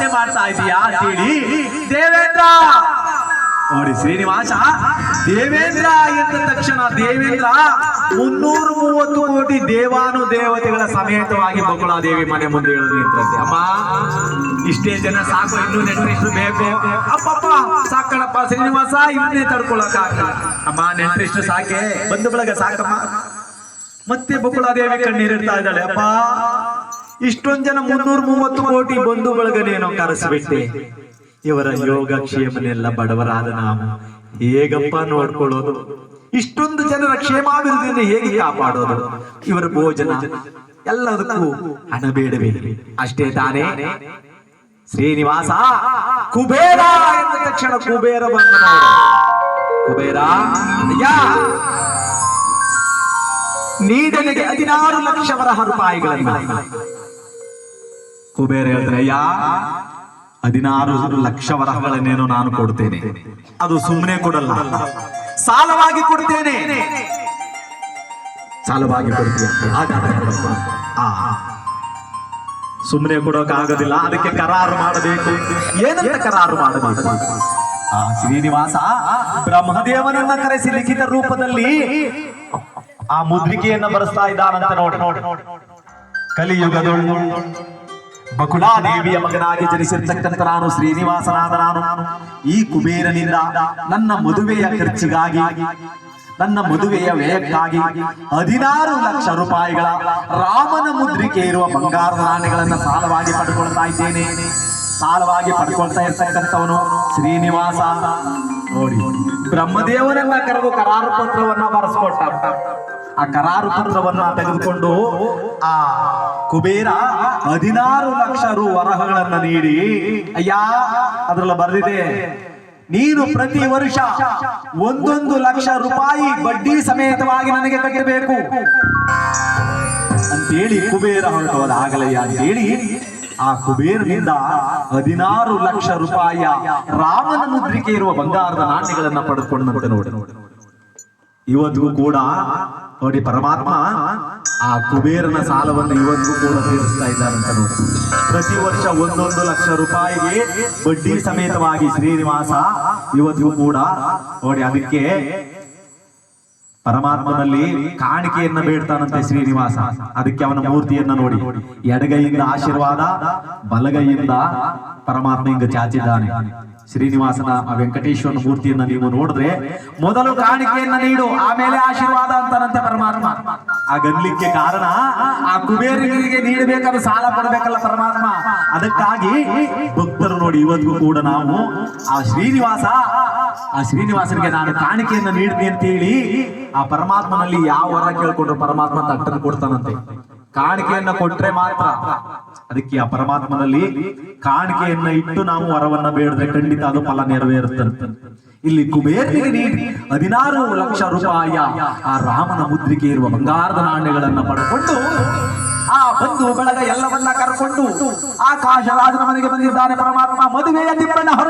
ಚಿಂತೆ ಮಾಡ್ತಾ ಇದೀಯಾ ಅಂತೇಳಿ ದೇವೇಂದ್ರ! ನೋಡಿ, ಶ್ರೀನಿವಾಸ, ದೇವೇಂದ್ರ ಎಂದ ತಕ್ಷಣ ದೇವೇಂದ್ರ ಮುನ್ನೂರ ಮೂವತ್ತು ಕೋಟಿ ದೇವಾನು ದೇವತೆಗಳ ಸಮೇತವಾಗಿ ಬಕುಳಾದೇವಿ ಮನೆ ಮುಂದೆ ನಿಂತಂತೆ. ಅಮ್ಮ, ಇಷ್ಟೇ ಜನ ಸಾಕು, ಇನ್ನೂ ನೆಂಟರಿಷ್ಟು ಬೇಕು. ಅಪ್ಪಪ್ಪ, ಸಾಕಣಪ್ಪ, ಶ್ರೀನಿವಾಸ, ಇನ್ನೇ ತಡ್ಕೊಳಕ ಅಮ್ಮ ನೆಂಟರಿಷ್ಟು ಸಾಕೆ? ಬಂದು ಬಳಗ ಸಾಕಮ್ಮ. ಮತ್ತೆ ಬಕುಳಾದೇವಿ ಕಣ್ಣೀರಿಡ್ತಾ ಇದ್ದಾಳೆ. ಅಪ್ಪ ಇಷ್ಟೊಂದ್ ಜನ ಮುನ್ನೂರ ಮೂವತ್ತು ಕೋಟಿ ಬಂಧು ಬಳಗನೇನೋ ಕರೆಸಿಬಿಟ್ಟೆ. ಇವರ ಯೋಗಕ್ಷೇಮನೆಲ್ಲ ಬಡವರಾದ ನಾವು ಹೇಗಪ್ಪ ನೋಡ್ಕೊಳ್ಳೋದು? ಇಷ್ಟೊಂದು ಜನರ ಕ್ಷೇಮಾಭಿವೃದ್ಧಿಯನ್ನು ಹೇಗೆ ಕಾಪಾಡೋದು? ಇವರ ಭೋಜನ ಎಲ್ಲದಕ್ಕೂ ಹಣ ಬೇಡವೇ ಅಷ್ಟೇ ತಾನೇ ಶ್ರೀನಿವಾಸ ಕುಬೇರ ಎಂದ ತಕ್ಷಣ ಕುಬೇರ ಬಂದ ಕುಬೇರ ನೀಡಲಿಗೆ ಹದಿನಾರು ಲಕ್ಷ ವರಹ ರೂಪಾಯಿಗಳನ್ನ ಕುಬೇರ ಹೇಳ್ತಾರೆ ಅಯ್ಯ, ಹದಿನಾರು ಲಕ್ಷ ವರಹಗಳನ್ನೇನು ನಾನು ಕೊಡ್ತೇನೆ. ಅದು ಸುಮ್ಮನೆ ಕೊಡಲ್ಲ. ಸಾಲವಾಗಿ ಕೊಡ್ತೇನೆ. ಸಾಲವಾಗಿ. ಸುಮ್ಮನೆ ಕೊಡೋಕೆ ಆಗೋದಿಲ್ಲ, ಅದಕ್ಕೆ ಕರಾರು ಮಾಡಬೇಕು. ಏನಂತ ಕರಾರು ಮಾಡಬೇಕು? ಆ, ಶ್ರೀನಿವಾಸ, ಬ್ರಹ್ಮದೇವನನ್ನ ಕರೆಸಿ ಲಿಖಿತ ರೂಪದಲ್ಲಿ ಆ ಮುದ್ರಿಕೆಯನ್ನ ಬರೆಸ್ತಾ ಇದ್ದಾನಂತ ನೋಡಿ ನೋಡಿ. ಕಲಿಯುಗದೊಳು ಬಕುಳಾದೇವಿಯ ಮಗನಾಗಿ ಜನಿಸಿರ್ತಕ್ಕಂಥ ನಾನು ಶ್ರೀನಿವಾಸನಾದ ನಾನು ಈ ಕುಬೇರನಿಂದ ನನ್ನ ಮದುವೆಯ ಖರ್ಚಿಗಾಗಿ, ನನ್ನ ಮದುವೆಯ ವ್ಯಯಕ್ಕಾಗಿ ಹದಿನಾರು ಲಕ್ಷ ರೂಪಾಯಿಗಳ ರಾಮನ ಮುದ್ರಿಕೆ ಇರುವ ಬಂಗಾರದ ನಾಣ್ಯಗಳನ್ನು ಸಾಲವಾಗಿ ಪಡ್ಕೊಳ್ತಾ ಇದ್ದೇನೆ. ಸಾಲವಾಗಿ ಪಡ್ಕೊಳ್ತಾ ಇರ್ತಕ್ಕಂಥವನು ಶ್ರೀನಿವಾಸ. ನೋಡಿ. ಬ್ರಹ್ಮದೇವನನ್ನ ಕರೆದು ಕರಾರು ಪತ್ರವನ್ನ ಬರೆಸ್ಕೊಟ್ಟ. ಆ ಕರಾರು ಪತ್ರವನ್ನ ತೆಗೆದುಕೊಂಡು ಆ ಕುಬೇರ ಹದಿನಾರು ಲಕ್ಷ ರು ವರಹಗಳನ್ನ ನೀಡಿ, ಅಯ್ಯ, ಅದ್ರಲ್ಲ ಬರೆದಿದೆ. ನೀನು ಪ್ರತಿ ವರ್ಷ ಒಂದೊಂದು ಲಕ್ಷ ರೂಪಾಯಿ ಬಡ್ಡಿ ಸಮೇತವಾಗಿ ನನಗೆ ಕಟ್ಟಬೇಕು ಅಂತೇಳಿ ಕುಬೇರ ಹೊರಟೋದ ಆಗಲಯ್ಯ ಅಂತೇಳಿ ಆ ಕುಬೇರನಿಂದ ಹದಿನಾರು ಲಕ್ಷ ರೂಪಾಯಿಯ ರಾಮನ ಮುದ್ರಿಕೆ ಇರುವ ಬಂಗಾರದ ನಾಣ್ಯಗಳನ್ನ ಪಡೆದುಕೊಂಡಂತೆ ನೋಡಿ. ಇವತ್ತಿಗೂ ಕೂಡ ನೋಡಿ ಪರಮಾತ್ಮ ಆ ಕುಬೇರನ ಸಾಲವನ್ನು ಇವತ್ತಿಗೂ ಕೂಡ ತೀರಿಸ್ತಾ ಇದ್ದಾರಂತ ನೋಡಿ. ಪ್ರತಿ ವರ್ಷ ಒಂದೊಂದು ಲಕ್ಷ ರೂಪಾಯಿಗೆ ಬಡ್ಡಿ ಸಮೇತವಾಗಿ ಶ್ರೀನಿವಾಸ ಇವತ್ತಿಗೂ ಕೂಡ ನೋಡಿ ಅದಕ್ಕೆ ಪರಮಾತ್ಮನಲ್ಲಿ ಕಾಣಿಕೆಯನ್ನ ಬೇಡ್ತಾನಂತೆ ಶ್ರೀನಿವಾಸ. ಅದಕ್ಕೆ ಅವನ ಮೂರ್ತಿಯನ್ನ ನೋಡಿ. ಎಡಗೈಯಿಂದ ಆಶೀರ್ವಾದ ಬಲಗೈಯಿಂದ ಪರಮಾತ್ಮ ಹಿಂಗ ಚಾಚಿದ್ದಾನೆ. ಶ್ರೀನಿವಾಸನ ಆ ಮೂರ್ತಿಯನ್ನ ನೀವು ನೋಡಿದ್ರೆ ಮೊದಲು ಕಾಣಿಕೆಯನ್ನ ನೀಡು, ಆಮೇಲೆ ಆಶೀರ್ವಾದ ಅಂತಾನಂತೆ ಪರಮಾತ್ಮ. ಆ ಗನ್ಲಿಕ್ಕೆ ಕಾರಣ ಆ ಕುಬೇರಿಗರಿಗೆ ನೀಡಬೇಕಾದ ಸಾಲ ಪಡಬೇಕಲ್ಲ ಪರಮಾತ್ಮ. ಅದಕ್ಕಾಗಿ ಭಕ್ತರು ನೋಡಿ ಇವತ್ತಿಗೂ ಕೂಡ ನಾವು ಆ ಶ್ರೀನಿವಾಸ, ಆ ಶ್ರೀನಿವಾಸನಿಗೆ ನಾನು ಕಾಣಿಕೆಯನ್ನ ನೀಡಿದೆ ಅಂತ ಹೇಳಿ ಆ ಪರಮಾತ್ಮನಲ್ಲಿ ಯಾವ ವರ ಕೇಳ್ಕೊಂಡ್ರು ಪರಮಾತ್ಮ ತಟ್ಟನ್ನು ಕೊಡ್ತಾನಂತೆ. ಕಾಣಿಕೆಯನ್ನ ಕೊಟ್ರೆ ಮಾತ್ರ ಅದಕ್ಕೆ ಆ ಪರಮಾತ್ಮನಲ್ಲಿ ಕಾಣಿಕೆಯನ್ನ ಇಟ್ಟು ನಾವು ವರವನ್ನ ಬೇಡದೆ ಖಂಡಿತ ಅದು ಫಲ ನೆರವೇರುತ್ತಂತ. ಇಲ್ಲಿ ಕುಬೇರಿಗೆ ನೀಡಿ ಹದಿನಾರು ಲಕ್ಷ ರೂಪಾಯಿಯ ಆ ರಾಮನ ಮುದ್ರಿಕೆ ಇರುವ ಬಂಗಾರದ ನಾಣ್ಯಗಳನ್ನ ಪಡ್ಕೊಂಡು ಆ ಬಂದು ಬೆಳಗ ಎಲ್ಲವನ್ನ ಕರ್ಕೊಂಡು ಆಕಾಶ ರಾಜನ ಮನೆಗೆ ಬಂದಿದ್ದಾನೆ ಪರಮಾತ್ಮ. ಮದುವೆಯ ದಿಬ್ಬಣ್ಣ ಹೊರಟಿದೆ